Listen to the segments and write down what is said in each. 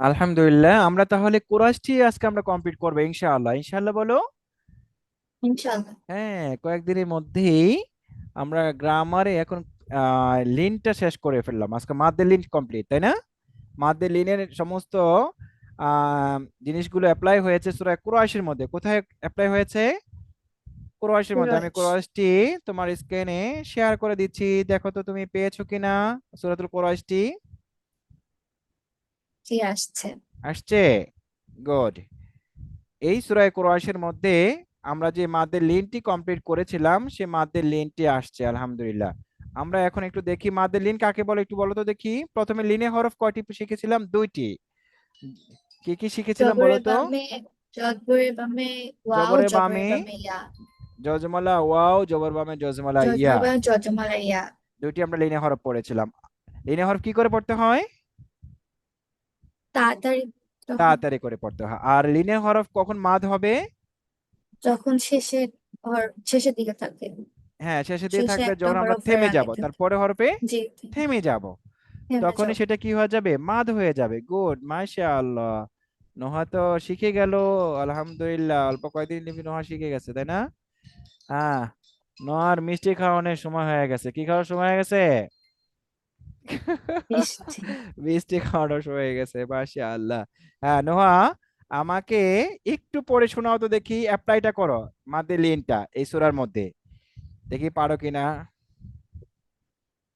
আলহামদুলিল্লাহ আমরা তাহলে কোরাসটি আজকে আমরা কমপ্লিট করব ইনশাআল্লাহ। ইনশাআল্লাহ বলো? ইনশাআল্লাহ। হ্যাঁ কয়েকদিনের মধ্যেই আমরা গ্রামারে এখন আহ লিনটা শেষ করে ফেললাম। আজকে মাদ্দে লিন কমপ্লিট তাই না? মাদ্দে লিনের সমস্ত জিনিসগুলো অ্যাপ্লাই হয়েছে সূরা কুরাইশের মধ্যে। কোথায় অ্যাপ্লাই হয়েছে? কুরাইশের মধ্যে। আমি কুরাইশটি তোমার স্ক্রিনে শেয়ার করে দিচ্ছি। দেখো তো তুমি পেয়েছ কিনা সুরাতুল কুরাইশটি। জি আসছে। আসছে? গুড এই সূরায়ে কুরাইশের মধ্যে আমরা যে মাদ্দের লিনটি কমপ্লিট করেছিলাম সে মাদ্দের লিনটি আসছে আলহামদুলিল্লাহ। আমরা এখন একটু দেখি মাদ্দের লিন কাকে বলে একটু বলো তো দেখি। প্রথমে লিনে হরফ কয়টি শিখেছিলাম? দুইটি। কি কি শিখেছিলাম বলো তো? বামে ওয়াও জজমালা জবর বামে জজমালা ইয়া। জজমালা ইয়া। দুইটি আমরা লিনে হরফ পড়েছিলাম। লিনে হরফ কি করে পড়তে হয়? তাড়াতাড়ি তখন তাড়াতাড়ি করে পড়তে হয়। আর লিনে হরফ কখন মাদ হবে? যখন শেষে শেষের দিকে থাকে হ্যাঁ শেষের দিকে শেষে থাকবে একটা যখন আমরা হরফের থেমে আগে যাব। তারপরে হরফে জি থেমে যাব। থেমে তখনই যাও সেটা কি হয়ে যাবে? মাদ হয়ে যাবে। গুড মাশাআল্লাহ। নোহা তো শিখে গেল। আলহামদুলিল্লাহ। অল্প কয়েকদিন নিবি নোহা শিখে গেছে তাই না? হ্যাঁ নোহার মিষ্টি খাওয়ানোর সময় হয়ে গেছে। কি খাওয়ার সময় হয়ে গেছে? মিষ্টি সময় হয়ে গেছে, মাশাআল্লাহ। হ্যাঁ নোহা, আমাকে একটু পড়ে শোনাও তো দেখি অ্যাপ্লাইটা করো মাদ্দে লিনটা, এই সূরার মধ্যে। দেখি পারো কিনা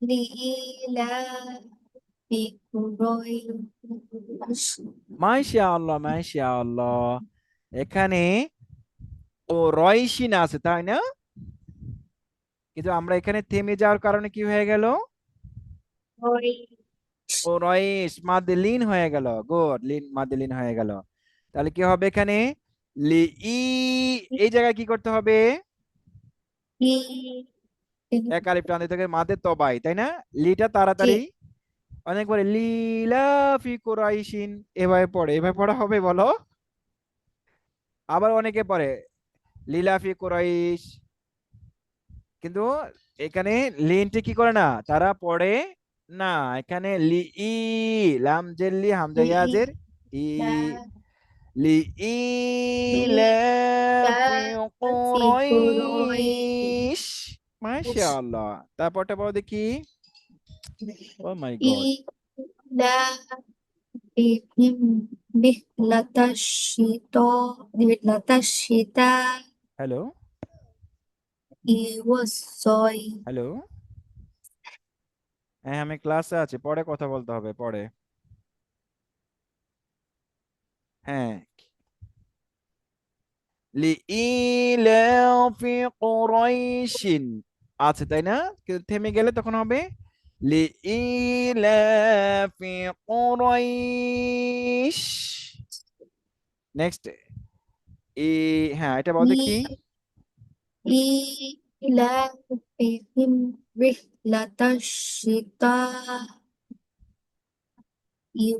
লিইলাফি কুরাইশ মাশাআল্লাহ মাশাআল্লাহ। এখানে ও রয়সিন আছে, তাই না? কিন্তু আমরা এখানে থেমে যাওয়ার কারণে কি হয়ে গেল? রয়েস মাদলিন হয়ে গেল গুড লিন মাদলিন হয়ে গেল। তাহলে কি হবে এখানে? লি ই এই জায়গায় কি করতে হবে? এক আলিফ টান দিতে মাদে তবাই তাই না? লিটা তাড়াতাড়ি। লীলা ফি কুরাইশিন এভাবে পড়ে। এভাবে পড়া হবে বলো? আবার অনেকে পড়ে লীলা ফি কুরাইশ। কিন্তু এখানে লিনটি কি করে না? তারা পড়ে না এখানে লি ই লাম জেলি হামজা ইয়াজের ই লি ই মাশাআল্লাহ। তারপরটা দেখি। ও মাই গড শীতা হ্যালো? হ্যালো? হ্যাঁ আমি ক্লাসে আছি পরে কথা বলতে হবে পরে। হ্যাঁ। আছে তাই না? কিন্তু থেমে গেলে তখন হবে? নেক্সট ই হ্যাঁ এটা বলতে কি? رحلة الشتاء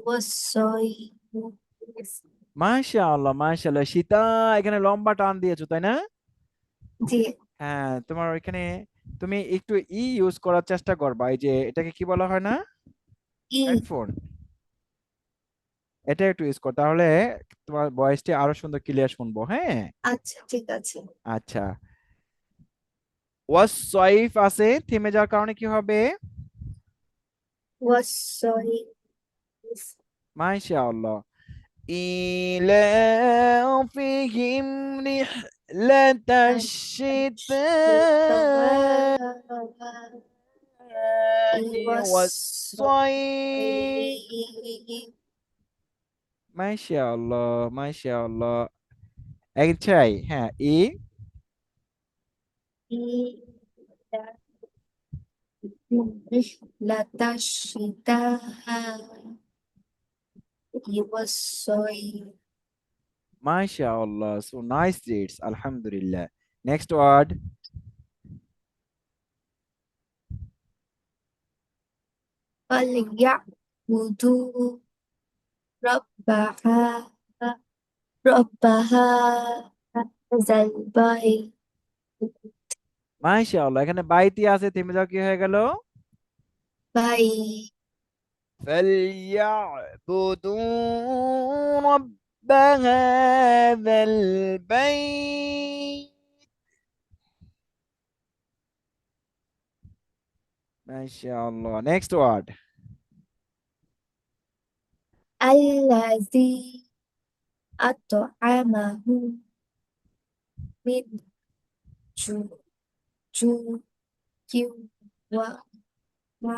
والصيف মাশাআল্লাহ মাশাআল্লাহ সীতা এখানে লম্বা টান দিয়েছো তাই না জি হ্যাঁ তোমার ওইখানে তুমি একটু ই ইউজ করার চেষ্টা করবা এই যে এটাকে কি বলা হয় না ই হেডফোন এটা একটু ইউজ কর তাহলে তোমার ভয়েসটি আরো সুন্দর ক্লিয়ার শুনবো হ্যাঁ আচ্ছা ঠিক আছে আচ্ছা ওয়াস সয়ফ আছে থেমে যাওয়ার কারণে কি হবে والصيف মাশাআল্লাহ إيلافهم رحلة الشتاء والصيف মাশাআল্লাহ মাশাআল্লাহ এক চাই Lata Shitaha. He was sowing. MashaAllah. So nice deeds. Alhamdulillah. Next word. فليعبدوا رب هذا رب هذا মাশাআল্লাহ এখানে বাইতি আছে থেমে যাও কি হয়ে গেল بيت فليعبدوا رب هذا البيت ما شاء الله next word الذي أطعمه من جوع Ju, Q, Wa, Ma,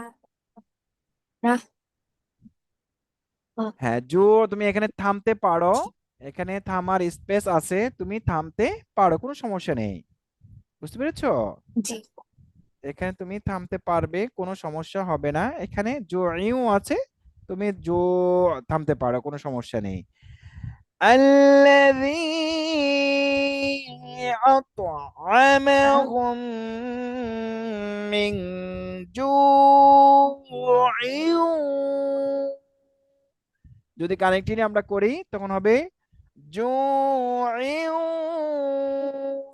হ্যাঁ জোর তুমি এখানে থামতে পারো। এখানে থামার স্পেস আছে তুমি থামতে পারো কোনো সমস্যা নেই। বুঝতে পেরেছ? এখানে তুমি থামতে পারবে কোনো সমস্যা হবে না। এখানে জো ইউ আছে তুমি জো থামতে পারো কোনো সমস্যা নেই। আল্লাযী أطعمهم من جوع যদি কানেক্টিং আমরা করি তখন হবে جوع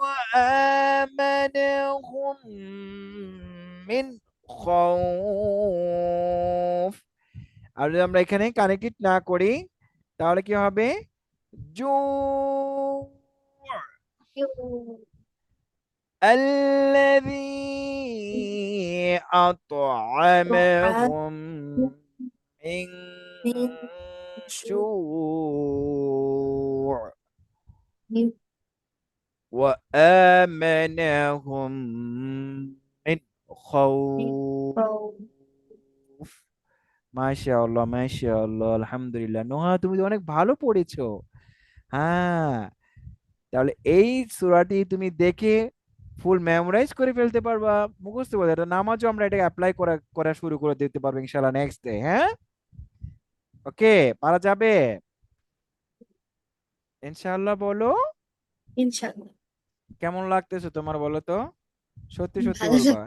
وآمنهم من خوف আর যদি আমরা এখানে কানেক্টেড না করি তাহলে কি হবে جوع الذي أطعمهم من جوع وآمنهم من خوف মাশাআল্লাহ মাশাআল্লাহ আলহামদুলিল্লাহ নোহা তুমি তো অনেক ভালো পড়েছো হ্যাঁ তাহলে এই সুরাটি তুমি দেখে ফুল মেমোরাইজ করে ফেলতে পারবা মুখস্থ করে। এটা নামাজও আমরা এটাকে অ্যাপ্লাই করা করা শুরু করে দিতে পারব ইনশাআল্লাহ নেক্সট ডে হ্যাঁ? ওকে পারা যাবে? ইনশাআল্লাহ বলো। ইনশাআল্লাহ। কেমন লাগতেছে তোমার বলো তো? সত্যি সত্যি বলবা।